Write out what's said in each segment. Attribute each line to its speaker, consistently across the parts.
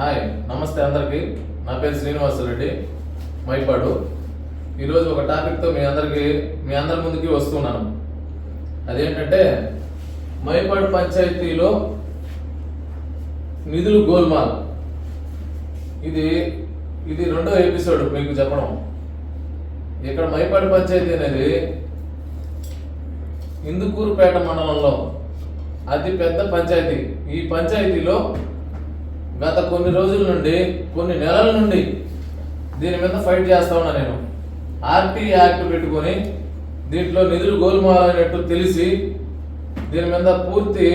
Speaker 1: Hi నమస్తే అందరికీ. నా పేరు శ్రీనివాసరెడ్డి మైపాడు. ఈరోజు ఒక టాపిక్తో మీ అందరికీ మీ అందరి ముందుకి వస్తున్నాను. అదేంటంటే మైపాడు పంచాయతీలో నిధులు గోల్మాల్. ఇది ఇది రెండో ఎపిసోడ్ మీకు చెప్పడం. ఇక్కడ మైపాడు పంచాయతీ అనేది ఇందుకూరుపేట మండలంలో అతి పెద్ద పంచాయతీ. ఈ పంచాయతీలో గత కొన్ని రోజుల నుండి కొన్ని నెలల నుండి దీని మీద ఫైట్ చేస్తా ఉన్నా నేను. ఆర్టీ యాక్ట్ పెట్టుకొని దీంట్లో నిధులు గోల్మాలైనట్టు తెలిసి దీని మీద పూర్తి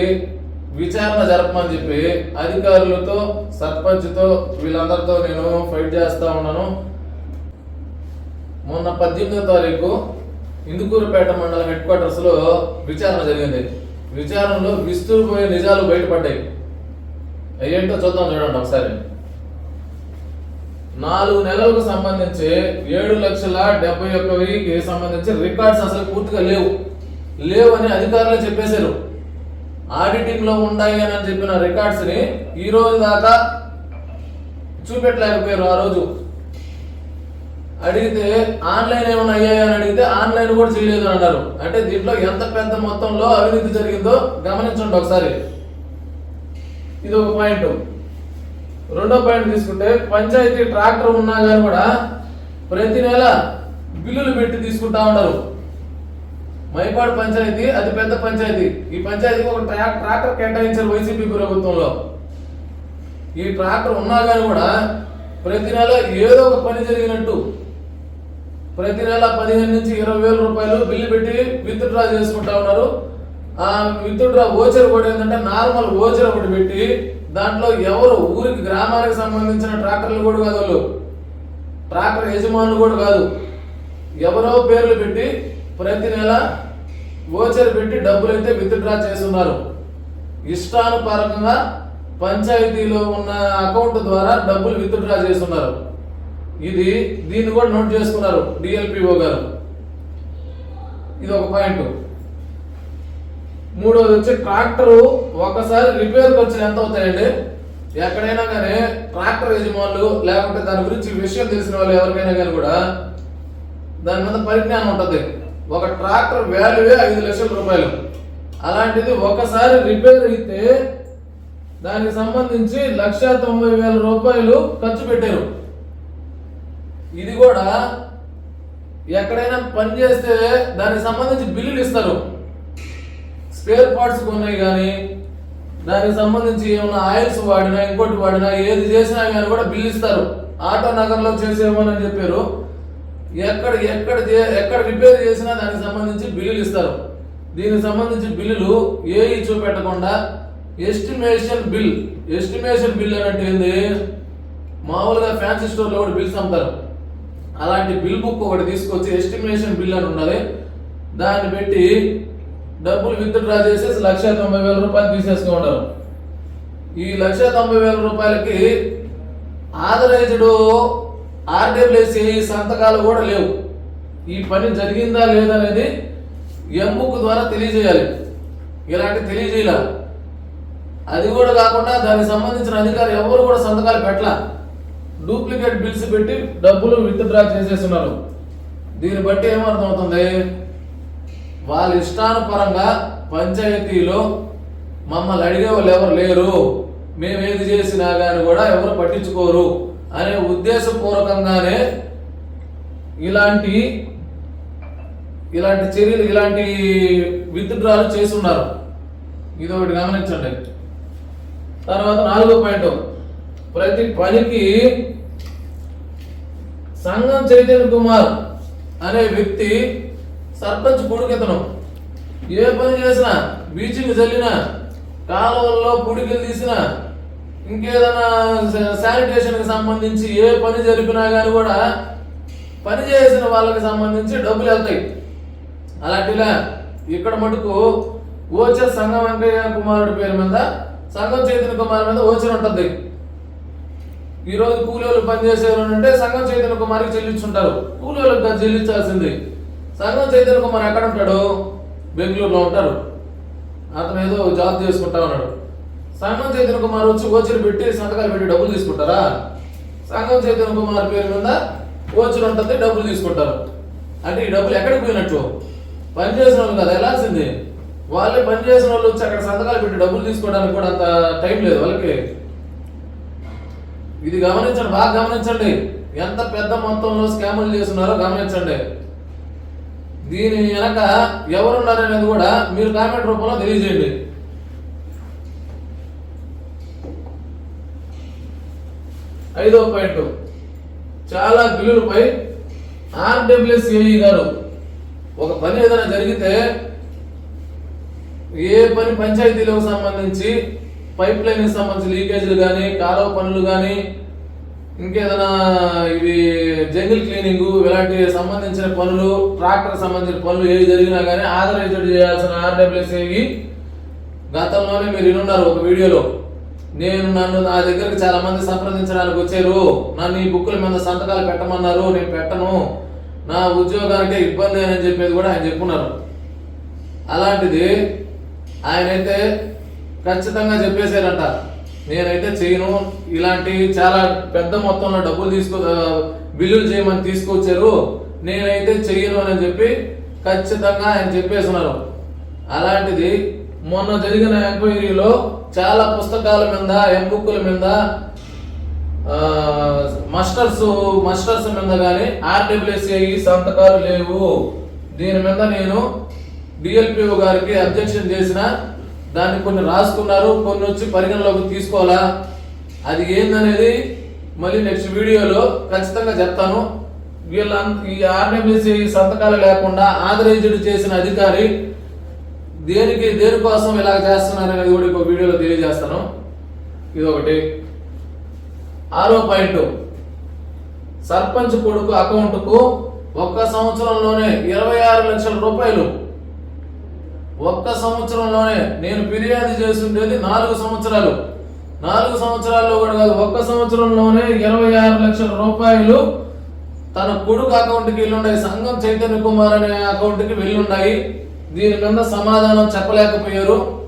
Speaker 1: విచారణ జరపమని చెప్పి అధికారులతో సర్పంచ్తో వీళ్ళందరితో నేను ఫైట్ చేస్తూ ఉన్నాను. మొన్న పద్దెనిమిదో తారీఖు ఇందుకూరుపేట మండల హెడ్ క్వార్టర్స్లో విచారణ జరిగింది. విచారణలో విస్తుపోయే నిజాలు బయటపడ్డాయి. ఏంటో చూద్దాం చూడండి ఒకసారి. నాలుగు నెలలకు సంబంధించి ఏడు లక్షల డెబ్బై ఒక్క వెయ్యికి సంబంధించి రికార్డ్స్ అసలు పూర్తిగా లేవు. లేవు అని అధికారులు చెప్పేశారు. ఆడిటింగ్లో ఉన్నాయి అని చెప్పిన రికార్డ్స్ని ఈ రోజు దాకా చూపెట్టలేకపోయారు ఆ రోజు. అడిగితే ఆన్లైన్ ఏమైనా అయ్యాయి అని అడిగితే ఆన్లైన్ కూడా చేయలేదు అన్నారు. అంటే దీంట్లో ఎంత పెద్ద మొత్తంలో అవినీతి జరిగిందో గమనించండి ఒకసారి. ఇది ఒక పాయింట్ రెండో పాయింట్ తీసుకుంటే పంచాయతీ ట్రాక్టర్ ఉన్నా కానీ కూడా ప్రతి నెల బిల్లులు పెట్టి తీసుకుంటా ఉన్నారు మైపాడు పంచాయతీ అది పెద్ద పంచాయతీ. ఈ పంచాయతీకి ఒక ట్రాక్ ట్రాక్టర్ కేటాయించారు వైసీపీ ప్రభుత్వంలో. ఈ ట్రాక్టర్ ఉన్నా కానీ కూడా ప్రతి నెల ఏదో ఒక పని జరిగినట్టు. ప్రతి నెల పదిహేను నుంచి ఇరవై వేల రూపాయలు బిల్లు పెట్టి విత్ డ్రా చేసుకుంటా ఉన్నారు. ఆ విత్ డ్రా ఓచర్ కూడా ఏంటంటే నార్మల్ ఓచర్ ఒకటి పెట్టి దాంట్లో ఎవరు ఊరికి గ్రామానికి సంబంధించిన ట్రాక్టర్లు కూడా కాదు వాళ్ళు. ట్రాక్టర్ యజమానులు కూడా కాదు. ఎవరో పేర్లు పెట్టి ప్రతి నెల ఓచర్ పెట్టి డబ్బులు అయితే విత్ డ్రా చేస్తున్నారు. ఇష్టానుపరంగా పంచాయతీలో ఉన్న అకౌంట్ ద్వారా డబ్బులు విత్ డ్రా చేస్తున్నారు. ఇది దీన్ని కూడా నోట్ చేసుకున్నారు డిఎల్పిఓ గారు. ఇది ఒక పాయింట్. మూడోది వచ్చి ట్రాక్టర్ ఒకసారి రిపేర్ ఖర్చులు ఎంత అవుతాయండి? ఎక్కడైనా కానీ ట్రాక్టర్ యజమానులు లేకుంటే దాని గురించి విషయం తెలిసిన వాళ్ళు ఎవరికైనా కానీ కూడా దాని మీద పరిజ్ఞానం ఉంటుంది. ఒక ట్రాక్టర్ వాల్యూవే ఐదు లక్షల రూపాయలు. అలాంటిది ఒకసారి రిపేర్ అయితే దానికి సంబంధించి లక్ష తొంభై వేల రూపాయలు ఖర్చు పెట్టారు. ఇది కూడా ఎక్కడైనా పని చేస్తే దానికి సంబంధించి బిల్లులు ఇస్తారు. స్పేర్ పార్ట్స్ కొన్నాయి కానీ దానికి సంబంధించి ఏమైనా ఆయిల్స్ వాడినా ఇంకోటి వాడినా ఏది చేసినా కానీ కూడా బిల్లు ఇస్తారు. ఆటో నగర్లో చేసేమని చెప్పారు. ఎక్కడ ఎక్కడ చే- ఎక్కడ రిపేర్ చేసినా దానికి సంబంధించి బిల్లులు ఇస్తారు. దీనికి సంబంధించి బిల్లులు ఏఈ చూపెట్టకుండా ఎస్టిమేషన్ బిల్ ఎస్టిమేషన్ బిల్ అంటే ఏంది? మామూలుగా ఫ్యాన్సీ స్టోర్లో కూడా బిల్స్ అమ్ముతారు. అలాంటి బిల్ బుక్ ఒకటి తీసుకొచ్చి ఎస్టిమేషన్ బిల్ అని ఉండాలి దాన్ని పెట్టి డబ్బులు విత్ డ్రా చేసేసి లక్ష తొంభై వేల రూపాయలు తీసేసుకుంటారు. ఈ లక్ష తొంభై వేల రూపాయలకి ఆథరైజ్డ్ ఆర్డబ్ల్యూసి సంతకాలు కూడా లేవు. ఈ పని జరిగిందా లేదా అనేది ఎంబుక్ ద్వారా తెలియజేయాలి. ఇలాంటి తెలియజేయాల. అది కూడా కాకుండా దానికి సంబంధించిన అధికారి ఎవరు కూడా సంతకాలు పెట్టల. డూప్లికేట్ బిల్స్ పెట్టి డబ్బులు విత్ డ్రా చేసేస్తున్నారు. దీన్ని బట్టి ఏమర్థమవుతుంది? వాళ్ళ ఇష్టానుపరంగా పంచాయతీలో మమ్మల్ని అడిగే వాళ్ళు ఎవరు లేరు. మేము ఏది చేసినా కానీ కూడా ఎవరు పట్టించుకోరు అనే ఉద్దేశపూర్వకంగానే ఇలాంటి ఇలాంటి చర్యలు ఇలాంటి విత్డ్రాలు చేస్తున్నారు. ఇది ఒకటి గమనించండి. తర్వాత నాలుగో పాయింట్. ప్రతి పనికి సంఘం చైతన్య కుమార్ అనే వ్యక్తి సర్పంచ్ కొడుకెతను ఏ పని చేసినా బీచింగ్ చల్లినా కాలువల్లో పుడికలు తీసినా ఇంకేదైనా శానిటేషన్కి సంబంధించి ఏ పని జరిపినా కానీ కూడా పని చేసిన వాళ్ళకి సంబంధించి డబ్బులు వెళ్తాయి. అలాంటిలా ఇక్కడ మటుకు ఓచర్ సంఘం వెంకయ్య కుమారుడి పేరు మీద సంఘం చైతన్య కుమార్ మీద ఓచర్ ఉంటుంది. ఈరోజు కూలీలు పనిచేసేవారు అంటే సంఘం చైతన్య కుమార్కి చెల్లించుంటారు. కూలీలకు చెల్లించాల్సింది సంఘం చైతన్య కుమార్ ఎక్కడ ఉంటాడు? బెంగళూరులో ఉంటారు. అతను ఏదో జాబ్ చేసుకుంటా ఉన్నాడు. సంఘం చైతన్య కుమార్ వచ్చి ఓచర్ పెట్టి సంతకాలు పెట్టి డబ్బులు తీసుకుంటారా? సంఘం చైతన్య కుమార్ పేరు మీద ఓచర్ ఉంటుంది డబ్బులు తీసుకుంటారు. అంటే ఈ డబ్బులు ఎక్కడికి పోయినట్టు? పని చేసిన వాళ్ళు కదా వెళ్ళాల్సింది. వాళ్ళే పని చేసిన వాళ్ళు వచ్చి అక్కడ సంతకాలు పెట్టి డబ్బులు తీసుకోవడానికి కూడా అంత టైం లేదు వాళ్ళకి. ఇది గమనించండి బాగా గమనించండి. ఎంత పెద్ద మొత్తంలో స్కాములు చేస్తున్నారో గమనించండి. దీని వెనక ఎవరున్నారనేది కూడా మీరు కామెంట్ రూపంలో తెలియజేయండి. ఐదో పాయింట్. చాలా బిల్లులపై ఆర్డబ్ల్యూసిఐ గారు ఒక పని ఏదైనా జరిగితే ఏ పని పంచాయతీలకు సంబంధించి పైప్ లైన్కి సంబంధించి లీకేజీలు కానీ కాలువ పనులు కానీ ఇంకేదైనా ఇవి జంగిల్ క్లీనింగ్ ఇలాంటి సంబంధించిన పనులు ట్రాక్టర్ సంబంధించిన పనులు ఏవి జరిగినా కానీ ఆథరైజ్డ్ చేయాల్సిన ఆర్డబ్ల్యూసీకి గతంలోనే మీరు వినున్నారు ఒక వీడియోలో. నేను నన్ను నా దగ్గరికి చాలా మంది సంప్రదించడానికి వచ్చారు. నన్ను ఈ బుక్కుల మీద సంతకాలు పెట్టమన్నారు. నేను పెట్టను. నా ఉద్యోగానికి ఇబ్బంది అని చెప్పేది కూడా ఆయన చెప్పున్నారు. అలాంటిది ఆయన అయితే ఖచ్చితంగా చెప్పేశారంట. నేనైతే చేయను. ఇలాంటి చాలా పెద్ద మొత్తంలో డబ్బులు తీసుకో బిల్లులు చేయమని తీసుకొచ్చారు. నేనైతే చేయను అని చెప్పి ఖచ్చితంగా ఆయన చెప్పేస్తున్నారు. అలాంటిది మొన్న జరిగిన ఎంక్వైరీలో చాలా పుస్తకాల మీద ఎంబుక్కుల మీద మస్టర్స్ మస్టర్స్ మీద కానీ ఆర్డబ్ల్యూసిఐ సంతకాలు లేవు. దీని మీద నేను డిఎల్పిఓ గారికి అబ్జెక్షన్ చేసిన దాన్ని కొన్ని రాసుకున్నారు కొన్ని వచ్చి పరిగణలోకి తీసుకోవాలా? అది ఏందనేది మళ్ళీ నెక్స్ట్ వీడియోలో ఖచ్చితంగా చెప్తాను. వీళ్ళ ఈ ఆర్డబ్ల్యూసిఐ సంతకాలు లేకుండా ఆథరైజ్డ్ చేసిన అధికారి దేనికి దేనికోసం ఇలా చేస్తున్నారు అనేది కూడా ఇంకో వీడియోలో తెలియజేస్తాను. ఇది ఒకటి ఆరో పాయింట్. సర్పంచ్ కొడుకు అకౌంట్కు ఒక్క సంవత్సరంలోనే ఇరవై ఆరు లక్షల రూపాయలు ఒక్క సంవత్సరంలోనే నేను ఫిర్యాదు చేస్తుండేది నాలుగు సంవత్సరాలు. నాలుగు సంవత్సరాల్లో కూడా కాదు ఒక్క సంవత్సరంలోనే ఇరవై ఆరు లక్షల రూపాయలు తన కొడుకు అకౌంట్కి వెళ్ళుండాయి. సంఘం చైతన్య కుమార్ అనే అకౌంట్కి వెళ్ళుండాయి. దీని మీద సమాధానం చెప్పలేకపోయారు.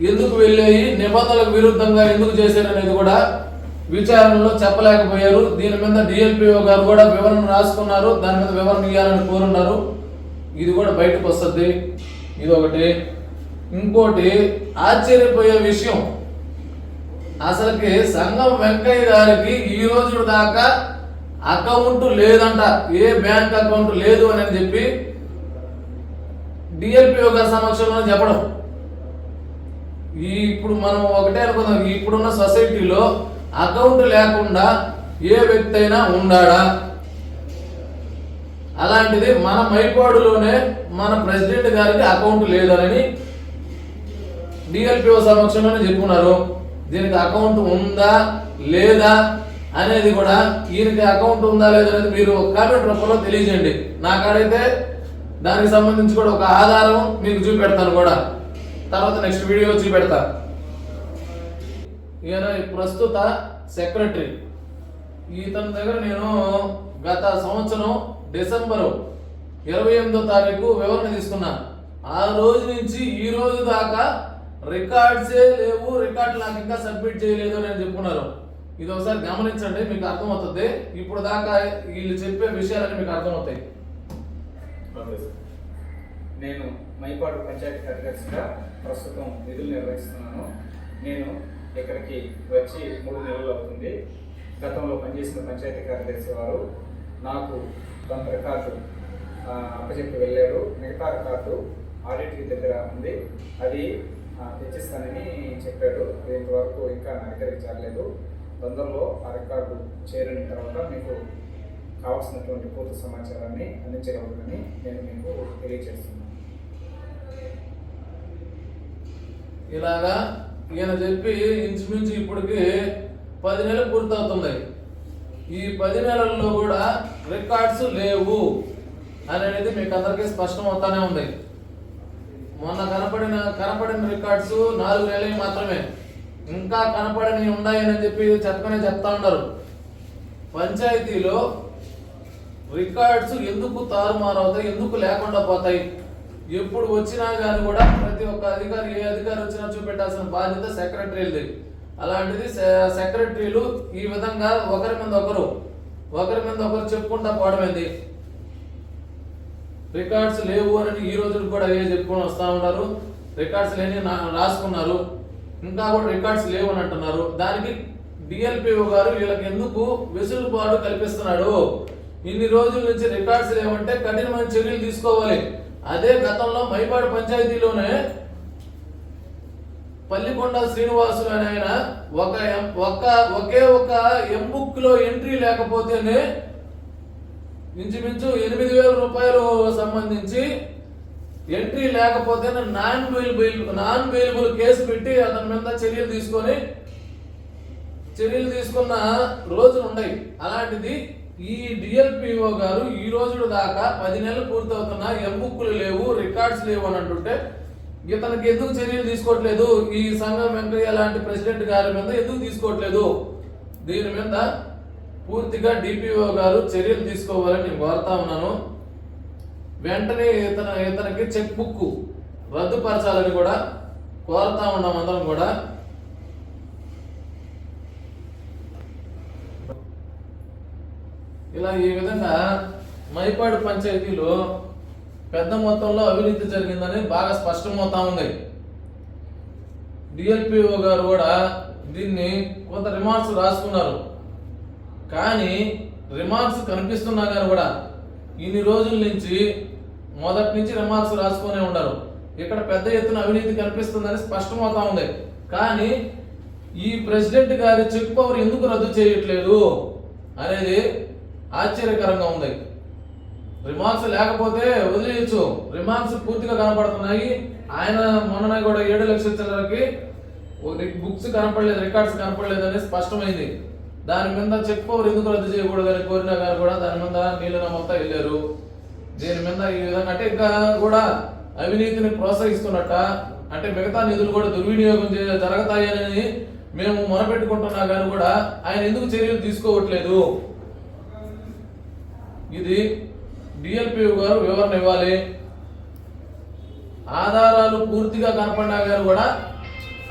Speaker 1: ఎందుకు వెళ్ళాయి? నిబంధనలకు విరుద్ధంగా ఎందుకు చేశారనేది కూడా విచారణలో చెప్పలేకపోయారు. దీని మీద డిఎల్పిఓ గారు కూడా వివరణ రాసుకున్నారు. దాని మీద వివరణ ఇవ్వాలని కోరున్నారు. ఇది కూడా బయటకు వస్తుంది. ఇది ఒకటి ఇంకోటి ఆశ్చర్యపోయే విషయం. అసలుకి సంఘం వెంకయ్య గారికి ఈ రోజు దాకా అకౌంట్ లేదంట. ఏ బ్యాంక్ అకౌంట్ లేదు అని చెప్పి డిఎల్పిఓ గారి సమక్షంలో చెప్పడం. ఈ ఇప్పుడు మనం ఒకటే అనుకుందాం. ఇప్పుడున్న సొసైటీలో అకౌంట్ లేకుండా ఏ వ్యక్తి అయినా ఉండాడా? అలాంటిది మన మైపాడులోనే మన ప్రెసిడెంట్ గారికి అకౌంట్ లేదని డిఎల్పిఓ సమక్షంలోనే చెప్పుకున్నారు. దీనికి అకౌంట్ ఉందా లేదా అనేది కూడా ఈయనకి అకౌంట్ ఉందా లేదా అనేది మీరు కామెంట్ రూపంలో తెలియజేయండి. నా కాడైతే దానికి సంబంధించి కూడా ఒక ఆధారం మీకు చూపెడతాను కూడా. తర్వాత నెక్స్ట్ వీడియో చూపెడతా. ఈయన ప్రస్తుత సెక్రటరీ ఇతని దగ్గర నేను గత సంవత్సరం డిసెంబరు ఇరవై ఎనిమిదో తారీఖు వివరణ తీసుకున్నా. ఆ రోజు నుంచి ఈ రోజు దాకా రికార్డ్సే లేవు రికార్డు నాకు ఇంకా సబ్మిట్ చేయలేదు అని చెప్పుకున్నారు. ఇది ఒకసారి గమనించండి మీకు అర్థమవుతుంది. ఇప్పుడు దాకా వీళ్ళు చెప్పే విషయాలన్నీ మీకు అర్థమవుతాయి.
Speaker 2: నేను మైపాడు పంచాయతీ కార్యదర్శిగా ప్రస్తుతం విధులు నిర్వహిస్తున్నాను. నేను ఇక్కడికి వచ్చి మూడు నెలలు అవుతుంది. గతంలో పనిచేసిన పంచాయతీ కార్యదర్శి వారు నాకు కొంత రికార్డు అప్పచెప్పి వెళ్ళారు మిగతా రికార్డు ఆడిట్ దగ్గర ఉంది. అది తెచ్చిస్తానని చెప్పాడు. అది ఇంతవరకు ఇంకా నా దగ్గరికి చేరలేదు తొందరలో ఆ రికార్డు చేరిన తర్వాత మీకు కావాల్సినటువంటి పూర్తి సమాచారాన్ని అందించగలరని నేను మీకు తెలియజేస్తున్నాను.
Speaker 1: ఇలాగా ఈయన చెప్పి ఇంచుమించు ఇప్పటికి పది నెలలు పూర్తవుతున్నాయి ఈ పది నెలల్లో కూడా రికార్డ్స్ లేవు అనేది మీకు అందరికీ స్పష్టం అవుతానే ఉంది. మొన్న కనపడిన కనపడిన రికార్డ్స్ నాలుగు నెలలు మాత్రమే. ఇంకా కనపడని ఉన్నాయని చెప్పి చెప్పనే చెప్తా ఉన్నారు పంచాయతీలో రికార్డ్స్ ఎందుకు తారుమారు అవుతాయి ఎందుకు లేకుండా పోతాయి? ఎప్పుడు వచ్చినా కానీ కూడా ప్రతి ఒక్క అధికారి ఏ అధికారి వచ్చినా చూపెట్టాల్సిన బాధ్యత సెక్రటరీలది. అలాంటిది సెక్రటరీలు ఈ విధంగా ఒకరి మీద ఒకరు ఒకరి మీద ఒకరు చెప్పుకుంటా పోవడమేంది రికార్డ్స్ లేవు అని ఈ రోజులు కూడా అవే చెప్పుకొని వస్తూ ఉన్నారు. రికార్డ్స్ లేని నా- రాసుకున్నారు. ఇంకా కూడా రికార్డ్స్ లేవు అని అంటున్నారు. దానికి డిఎల్పిఓ గారు వీళ్ళకి ఎందుకు వెసులుబాటు కల్పిస్తున్నాడు? ఇన్ని రోజుల నుంచి రికార్డ్స్ లేవంటే కఠినమైన చర్యలు తీసుకోవాలి. అదే గతంలో మైపాడు పంచాయతీలోనే పల్లికొండ శ్రీనివాసులు అనే ఆయన ఒక ఒక ఒకే ఒక ఎంబుక్లో ఎంట్రీ లేకపోతేనే ఇంచుమించు ఎనిమిది వేల రూపాయలు సంబంధించి ఎంట్రీ లేకపోతే non bail non bailable case పెట్టి అతని మీద చర్యలు తీసుకొని చర్యలు తీసుకున్న రోజులు ఉన్నాయి. అలాంటిది ఈ డిఎల్పిఓ గారు ఈ రోజు దాకా పది నెలలు పూర్తవుతున్నా ఎంబుక్లు లేవు రికార్డ్స్ లేవు అని అంటుంటే ఇతనికి ఎందుకు చర్యలు తీసుకోవట్లేదు? ఈ సంఘం వెంకయ్య లాంటి ప్రెసిడెంట్ గారి మీద ఎందుకు తీసుకోవట్లేదు? దీని మీద పూర్తిగా డిపిఓ గారు చర్యలు తీసుకోవాలని కోరుతా ఉన్నాను. వెంటనే ఇతను ఇతనికి చెక్ బుక్ రద్దుపరచాలని కూడా కోరుతా ఉన్నాం అందరం కూడా. ఇలా ఈ విధంగా మైపాడు పంచాయతీలో పెద్ద మొత్తంలో అవినీతి జరిగిందని బాగా స్పష్టమవుతా ఉంది. డిఎల్పిఓ గారు కూడా దీన్ని కొంత రిమార్క్స్ రాసుకున్నారు. కానీ రిమార్క్స్ కనిపిస్తున్నా కానీ కూడా ఇన్ని రోజుల నుంచి మొదటి నుంచి రిమార్క్స్ రాసుకునే ఉన్నారు ఇక్కడ పెద్ద ఎత్తున అవినీతి కనిపిస్తుందని స్పష్టమవుతా ఉంది. కానీ ఈ ప్రెసిడెంట్ గారి చెక్ పవర్ ఎందుకు రద్దు చేయట్లేదు అనేది ఆశ్చర్యకరంగా ఉంది. రిమార్క్స్ లేకపోతే వదిలేయచ్చు. రిమార్క్స్ పూర్తిగా కనపడుతున్నాయి. ఆయన మొన్న కూడా ఏడు లక్షల చిల్లరకి బుక్స్ కనపడలేదు రికార్డ్స్ కనపడలేదు అనేది స్పష్టమైంది. దాని మీద చెక్ పవర్ ఎందుకు రద్దు చేయకూడదని కోరినా గారు కూడా దాని మీద నీళ్ళ మొత్తం వెళ్ళారు. దీని మీద ఈ విధంగా అంటే ఇంకా కూడా అవినీతిని ప్రోత్సహిస్తున్నట్ట. అంటే మిగతా నిధులు కూడా దుర్వినియోగం జరుగుతాయని మేము మొరపెట్టుకుంటున్నా కానీ కూడా ఆయన ఎందుకు చర్యలు తీసుకోవట్లేదు? ఇది డిఎల్పిఓ గారు వివరణ ఇవ్వాలి. ఆధారాలు పూర్తిగా కనపడినా గారు కూడా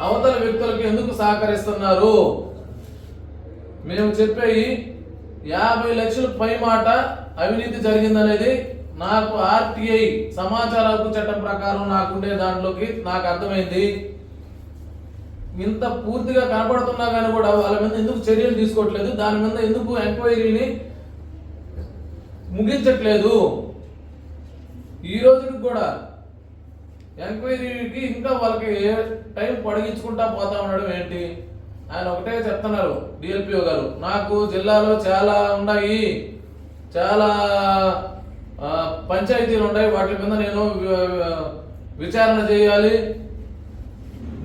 Speaker 1: అవతల వ్యక్తులకు ఎందుకు సహకరిస్తున్నారు? మేము చెప్పే యాభై లక్షల పై మాట అవినీతి జరిగిందనేది నాకు ఆర్టీఐ సమాచార హక్కు చట్టం ప్రకారం నాకుండే దాంట్లోకి నాకు అర్థమైంది. ఇంత పూర్తిగా కనపడుతున్నా కానీ కూడా వాళ్ళ మీద ఎందుకు చర్యలు తీసుకోవట్లేదు? దాని మీద ఎందుకు ఎంక్వైరీని ముగించట్లేదు. ఈ రోజుకి కూడా ఎంక్వైరీకి ఇంకా వాళ్ళకి ఏ టైం పొడిగించుకుంటా పోతా ఉండడం ఏంటి? ఆయన ఒకటే చెప్తున్నారు డిఎల్పిఓ గారు. నాకు జిల్లాలో చాలా ఉన్నాయి. చాలా పంచాయతీలు ఉన్నాయి. వాటి మీద నేను విచారణ చేయాలి.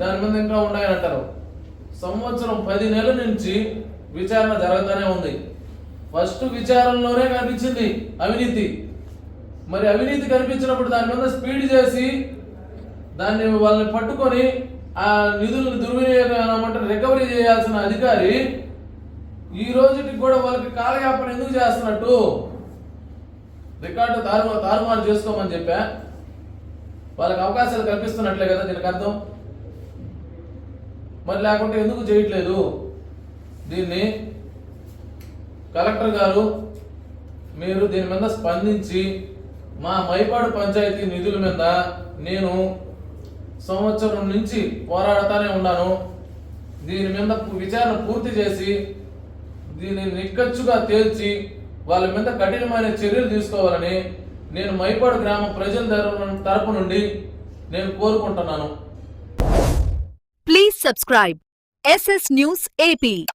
Speaker 1: దాని మీద ఇంకా ఉన్నాయని అంటారు. సంవత్సరం పది నెలల నుంచి విచారణ జరుగుతూనే ఉంది. ఫస్ట్ విచారంలోనే కనిపించింది అవినీతి. మరి అవినీతి కనిపించినప్పుడు దాని మీద స్పీడ్ చేసి దాన్ని వాళ్ళని పట్టుకొని ఆ నిధులను దుర్వినియోగం అంటే రికవరీ చేయాల్సిన అధికారి ఈ రోజుకి కూడా వాళ్ళకి కాలయాపన ఎందుకు చేస్తున్నట్టు? రికార్డు తారు తారుమారు చేసుకోమని చెప్పా. వాళ్ళకి అవకాశాలు కల్పిస్తున్నట్లే కదా దీనికి అర్థం? మరి లేకుంటే ఎందుకు చేయట్లేదు? దీన్ని కలెక్టర్ గారు మీరు దీని మీద స్పందించి మా మైపాడు పంచాయతీ నిధుల మీద నేను సంవత్సరం నుంచి పోరాడుతూనే ఉన్నాను. దీని మీద విచారణ పూర్తి చేసి దీన్ని నిక్కచ్చుగా తేల్చి వాళ్ళ మీద కఠినమైన చర్యలు తీసుకోవాలని నేను మైపాడు గ్రామ ప్రజల తరపు- నుండి నేను కోరుకుంటున్నాను.
Speaker 3: Please subscribe SS news AP